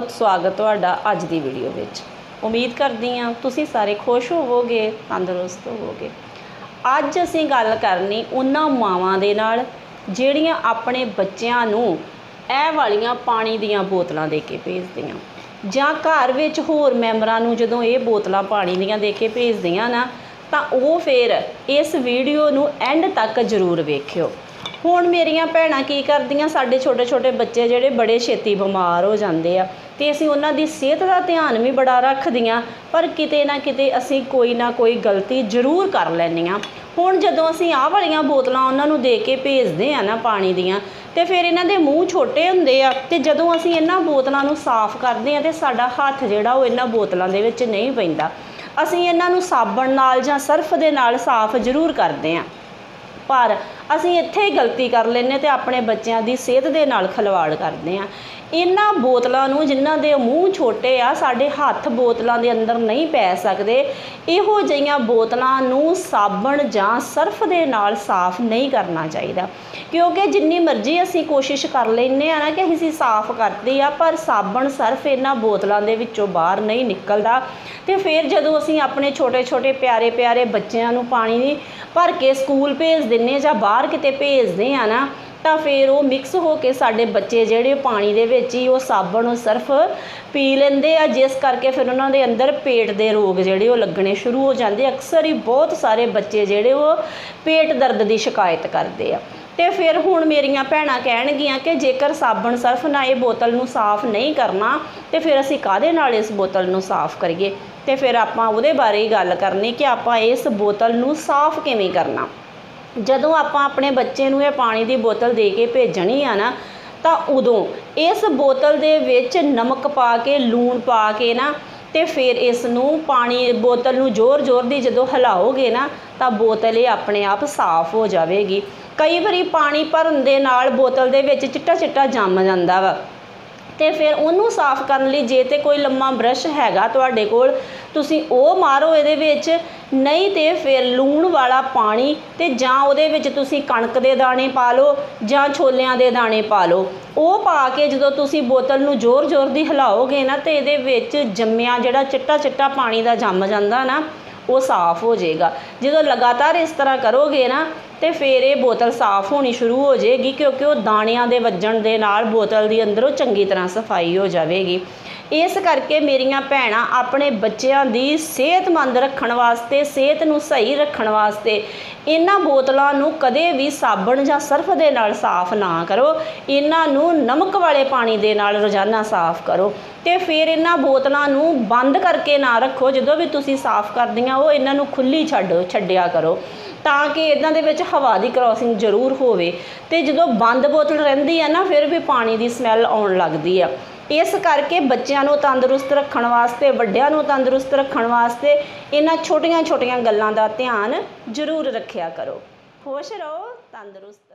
ਬਹੁਤ ਸਵਾਗਤ ਤੁਹਾਡਾ ਅੱਜ ਦੀ ਵੀਡੀਓ ਵਿੱਚ। ਉਮੀਦ ਕਰਦੀ ਹਾਂ ਤੁਸੀਂ ਸਾਰੇ ਖੁਸ਼ ਹੋਵੋਗੇ, ਤੰਦਰੁਸਤ ਹੋਵੋਗੇ। ਅੱਜ ਅਸੀਂ ਗੱਲ ਕਰਨੀ ਉਹਨਾਂ ਮਾਵਾਂ ਦੇ ਨਾਲ, ਜਿਹੜੀਆਂ ਆਪਣੇ ਬੱਚਿਆਂ ਨੂੰ ਇਹ ਵਾਲੀਆਂ ਪਾਣੀ ਦੀਆਂ ਬੋਤਲਾਂ ਦੇ ਕੇ ਭੇਜਦੀਆਂ। ਜਾਂ ਘਰ ਵਿੱਚ ਹੋਰ ਮੈਂਬਰਾਂ ਨੂੰ ਜਦੋਂ ਇਹ ਬੋਤਲਾਂ ਪਾਣੀ ਦੀਆਂ ਦੇ ਕੇ ਭੇਜਦੀਆਂ ਨਾ, ਤਾਂ ਉਹ ਫਿਰ ਇਸ ਵੀਡੀਓ ਨੂੰ ਐਂਡ ਤੱਕ ਜ਼ਰੂਰ ਵੇਖਿਓ। ਹੁਣ ਮੇਰੀਆਂ ਭੈਣਾਂ ਕੀ ਕਰਦੀਆਂ, ਸਾਡੇ ਛੋਟੇ ਛੋਟੇ ਬੱਚੇ ਜਿਹੜੇ ਬੜੇ ਛੇਤੀ ਬਿਮਾਰ ਹੋ ਜਾਂਦੇ ਆ। ਤੇ ਅਸੀਂ ਉਹਨਾਂ ਦੀ ਸਿਹਤ ਦਾ ਧਿਆਨ ਵੀ ਬੜਾ ਰੱਖਦੀਆਂ, ਪਰ ਕਿਤੇ ਨਾ ਕਿਤੇ ਅਸੀਂ ਕੋਈ ਨਾ ਕੋਈ ਗਲਤੀ ਜ਼ਰੂਰ ਕਰ ਲੈਂਦੇ ਲੈਂਦੀਆਂ। ਹੁਣ ਜਦੋਂ ਅਸੀਂ ਆਹ ਵਾਲੀਆਂ ਬੋਤਲਾਂ ਉਹਨਾਂ ਨੂੰ ਦੇ ਕੇ ਭੇਜਦੇ ਆ ਨਾ ਪਾਣੀ ਦੀਆਂ, ਤੇ ਫਿਰ ਇਹਨਾਂ ਦੇ ਮੂੰਹ ਛੋਟੇ ਹੁੰਦੇ ਆ, ਤੇ ਜਦੋਂ ਅਸੀਂ ਇਹਨਾਂ ਬੋਤਲਾਂ ਨੂੰ ਸਾਫ਼ ਕਰਦੇ ਆ ਤੇ ਸਾਡਾ ਹੱਥ ਜਿਹੜਾ ਉਹ ਇਹਨਾਂ ਬੋਤਲਾਂ ਦੇ ਵਿੱਚ ਨਹੀਂ ਪੈਂਦਾ, ਅਸੀਂ ਇਹਨਾਂ ਨੂੰ ਸਾਬਣ ਨਾਲ ਜਾਂ ਸਰਫ ਦੇ ਨਾਲ ਸਾਫ਼ ਜ਼ਰੂਰ ਕਰਦੇ ਆ। ਪਰ ਅਸੀਂ ਇੱਥੇ ਹੀ ਗਲਤੀ ਕਰ ਲੈਂਦੇ ਤੇ ਆਪਣੇ ਬੱਚਿਆਂ ਦੀ ਸਿਹਤ ਦੇ ਨਾਲ ਖਿਲਵਾੜ ਕਰਦੇ ਆ। ਇਹਨਾਂ ਬੋਤਲਾਂ ਨੂੰ ਜਿਨ੍ਹਾਂ ਦੇ ਮੂੰਹ ਛੋਟੇ ਆ, ਸਾਡੇ ਹੱਥ ਬੋਤਲਾਂ ਦੇ ਅੰਦਰ ਨਹੀਂ ਪੈ ਸਕਦੇ। ਇਹੋ ਜਿਹੀਆਂ ਬੋਤਲਾਂ ਨੂੰ ਸਾਬਣ ਜਾਂ ਸਰਫ ਦੇ ਨਾਲ ਸਾਫ਼ ਨਹੀਂ ਕਰਨਾ ਚਾਹੀਦਾ। ਕਿਉਂਕਿ ਜਿੰਨੀ ਮਰਜ਼ੀ ਅਸੀਂ ਕੋਸ਼ਿਸ਼ ਕਰ ਲੈਂਦੇ ਆ ਨਾ ਕਿ ਅਸੀਂ ਸਾਫ਼ ਕਰਦੇ ਆ, ਪਰ ਸਾਬਣ, ਸਰਫ ਇਹਨਾਂ ਬੋਤਲਾਂ ਦੇ ਵਿੱਚੋਂ ਬਾਹਰ ਨਹੀਂ ਨਿਕਲਦਾ। ਤੇ ਫਿਰ ਜਦੋਂ ਅਸੀਂ ਆਪਣੇ ਛੋਟੇ ਛੋਟੇ ਪਿਆਰੇ ਪਿਆਰੇ ਬੱਚਿਆਂ ਨੂੰ ਪਾਣੀ ਭਰ ਕੇ ਸਕੂਲ ਭੇਜ ਦਿੰਨੇ ਜਾਂ ਬਾਹਰ ਕਿਤੇ ਭੇਜਦੇ ਆ ਨਾ ਤਾਂ ਫਿਰ ਉਹ ਮਿਕਸ ਹੋ ਕੇ ਸਾਡੇ ਬੱਚੇ ਜਿਹੜੇ ਪਾਣੀ ਦੇ ਵਿੱਚ ਹੀ ਉਹ ਸਾਬਣ ਉਹ ਸਰਫ ਪੀ ਲੈਂਦੇ ਆ, ਜਿਸ ਕਰਕੇ ਫਿਰ ਉਹਨਾਂ ਦੇ ਅੰਦਰ ਪੇਟ ਦੇ ਰੋਗ ਜਿਹੜੇ ਉਹ ਲੱਗਣੇ ਸ਼ੁਰੂ ਹੋ ਜਾਂਦੇ ਅਕਸਰ ਹੀ ਬਹੁਤ ਸਾਰੇ ਬੱਚੇ ਜਿਹੜੇ ਉਹ ਪੇਟ ਦਰਦ ਦੀ ਸ਼ਿਕਾਇਤ ਕਰਦੇ ਆ। ਤੇ ਫਿਰ ਹੁਣ ਮੇਰੀਆਂ ਭੈਣਾਂ ਕਹਿਣਗੀਆਂ ਕਿ ਜੇਕਰ ਸਾਬਣ ਸਰਫ ਨਾਲ ਇਹ ਬੋਤਲ ਨੂੰ ਸਾਫ਼ ਨਹੀਂ ਕਰਨਾ, ਤੇ ਫਿਰ ਅਸੀਂ ਕਾਦੇ ਨਾਲ ਇਸ ਬੋਤਲ ਨੂੰ ਸਾਫ਼ ਕਰੀਏ? ਤੇ ਫਿਰ ਆਪਾਂ ਉਹਦੇ ਬਾਰੇ ਹੀ ਗੱਲ ਕਰਨੀ ਕਿ ਆਪਾਂ ਇਸ ਬੋਤਲ ਨੂੰ ਸਾਫ਼ ਕਿਵੇਂ ਕਰਨਾ? ਜਦੋਂ ਆਪਾਂ ਆਪਣੇ ਬੱਚੇ ਨੂੰ ਇਹ ਪਾਣੀ ਦੀ ਬੋਤਲ ਦੇ ਕੇ ਭੇਜਣੀ ਆ ਨਾ, ਤਾਂ ਉਦੋਂ ਇਸ ਬੋਤਲ ਦੇ ਵਿੱਚ ਨਮਕ ਪਾ ਕੇ, ਲੂਣ ਪਾ ਕੇ ਨਾ, ਤੇ ਫਿਰ ਇਸ ਨੂੰ ਪਾਣੀ, ਬੋਤਲ ਨੂੰ ਜ਼ੋਰ-ਜ਼ੋਰ ਦੀ ਜਦੋਂ ਹਿਲਾਓਗੇ ਨਾ, ਤਾਂ ਬੋਤਲ ਇਹ ਆਪਣੇ ਆਪ ਸਾਫ਼ ਹੋ ਜਾਵੇਗੀ। ਕਈ ਵਾਰੀ ਪਾਣੀ ਭਰਨ ਦੇ ਨਾਲ ਬੋਤਲ ਦੇ ਵਿੱਚ ਚਿੱਟਾ-ਚਿੱਟਾ ਜੰਮ ਜਾਂਦਾ ਵਾ। ਤੇ ਫਿਰ ਉਹਨੂੰ ਸਾਫ਼ ਕਰਨ ਲਈ ਜੇ ਤੇ ਕੋਈ ਲੰਮਾ ਬ੍ਰਸ਼ ਹੈਗਾ ਤੁਹਾਡੇ ਕੋਲ, ਤੁਸੀਂ ਉਹ ਮਾਰੋ ਇਹਦੇ ਵਿੱਚ। ਨਹੀਂ ਤੇ ਫਿਰ ਲੂਣ ਵਾਲਾ ਪਾਣੀ ਤੇ ਜਾਂ ਉਹਦੇ ਵਿੱਚ ਤੁਸੀਂ ਕਣਕ ਦੇ ਦਾਣੇ ਪਾ ਲਓ ਜਾਂ ਛੋਲਿਆਂ ਦੇ ਦਾਣੇ ਪਾ ਲਓ। ਉਹ ਪਾ ਕੇ ਜਦੋਂ ਤੁਸੀਂ ਬੋਤਲ ਨੂੰ ਜ਼ੋਰ-ਜ਼ੋਰ ਦੀ ਹਿਲਾਓਗੇ ਨਾ ਤੇ ਇਹਦੇ ਵਿੱਚ ਜੰਮਿਆ ਜਿਹੜਾ ਚਿੱਟਾ-ਚਿੱਟਾ ਪਾਣੀ ਦਾ ਜੰਮ ਜਾਂਦਾ ਨਾ ਉਹ ਸਾਫ਼ ਹੋ ਜਾਏਗਾ। ਜਦੋਂ ਲਗਾਤਾਰ ਇਸ ਤਰ੍ਹਾਂ ਕਰੋਗੇ ਨਾ, ਤੇ ਫਿਰ ਇਹ ਬੋਤਲ ਸਾਫ਼ ਹੋਣੀ ਸ਼ੁਰੂ ਹੋ ਜਾਏਗੀ, ਕਿਉਂਕਿ ਉਹ ਦਾਣਿਆਂ ਦੇ ਵੱਜਣ ਦੇ ਨਾਲ ਬੋਤਲ ਦੀ ਅੰਦਰੋਂ ਚੰਗੀ ਤਰ੍ਹਾਂ ਸਫ਼ਾਈ ਹੋ ਜਾਵੇਗੀ। ਇਸ ਕਰਕੇ ਮੇਰੀਆਂ ਭੈਣਾਂ ਆਪਣੇ ਬੱਚਿਆਂ ਦੀ ਸਿਹਤਮੰਦ ਰੱਖਣ ਵਾਸਤੇ, ਸਿਹਤ ਨੂੰ ਸਹੀ ਰੱਖਣ ਵਾਸਤੇ ਇਹਨਾਂ ਬੋਤਲਾਂ ਨੂੰ ਕਦੇ ਵੀ ਸਾਬਣ ਜਾਂ ਸਰਫ ਦੇ ਨਾਲ ਸਾਫ਼ ਨਾ ਕਰੋ। ਇਹਨਾਂ ਨੂੰ ਨਮਕ ਵਾਲੇ ਪਾਣੀ ਦੇ ਨਾਲ ਰੋਜ਼ਾਨਾ ਸਾਫ਼ ਕਰੋ ਤੇ ਫਿਰ ਇਹਨਾਂ ਬੋਤਲਾਂ ਨੂੰ ਬੰਦ ਕਰਕੇ ਨਾ ਰੱਖੋ। ਜਦੋਂ ਵੀ ਤੁਸੀਂ ਸਾਫ਼ ਕਰਦੀਆਂ ਉਹ ਇਹਨਾਂ ਨੂੰ ਖੁੱਲੀ ਛੱਡੋ, ਛੱਡਿਆ ਕਰੋ ਤਾਂ ਕਿ ਇਹਨਾਂ ਦੇ ਵਿੱਚ ਹਵਾ ਦੀ ਕ੍ਰਾਸਿੰਗ ਜ਼ਰੂਰ ਹੋਵੇ ਤੇ ਜਦੋਂ ਬੰਦ ਬੋਤਲ ਰਹਿੰਦੀ ਆ ਨਾ, ਫਿਰ ਵੀ ਪਾਣੀ ਦੀ ਸਮੈਲ ਆਉਣ ਲੱਗਦੀ ਆ। ਇਸ ਕਰਕੇ ਬੱਚਿਆਂ ਨੂੰ ਤੰਦਰੁਸਤ ਰੱਖਣ ਵਾਸਤੇ, ਵੱਡਿਆਂ ਨੂੰ ਤੰਦਰੁਸਤ ਰੱਖਣ ਵਾਸਤੇ ਇਹਨਾਂ ਛੋਟੀਆਂ-ਛੋਟੀਆਂ ਗੱਲਾਂ ਦਾ ਧਿਆਨ ਜ਼ਰੂਰ ਰੱਖਿਆ ਕਰੋ। ਖੁਸ਼ ਰਹੋ, ਤੰਦਰੁਸਤ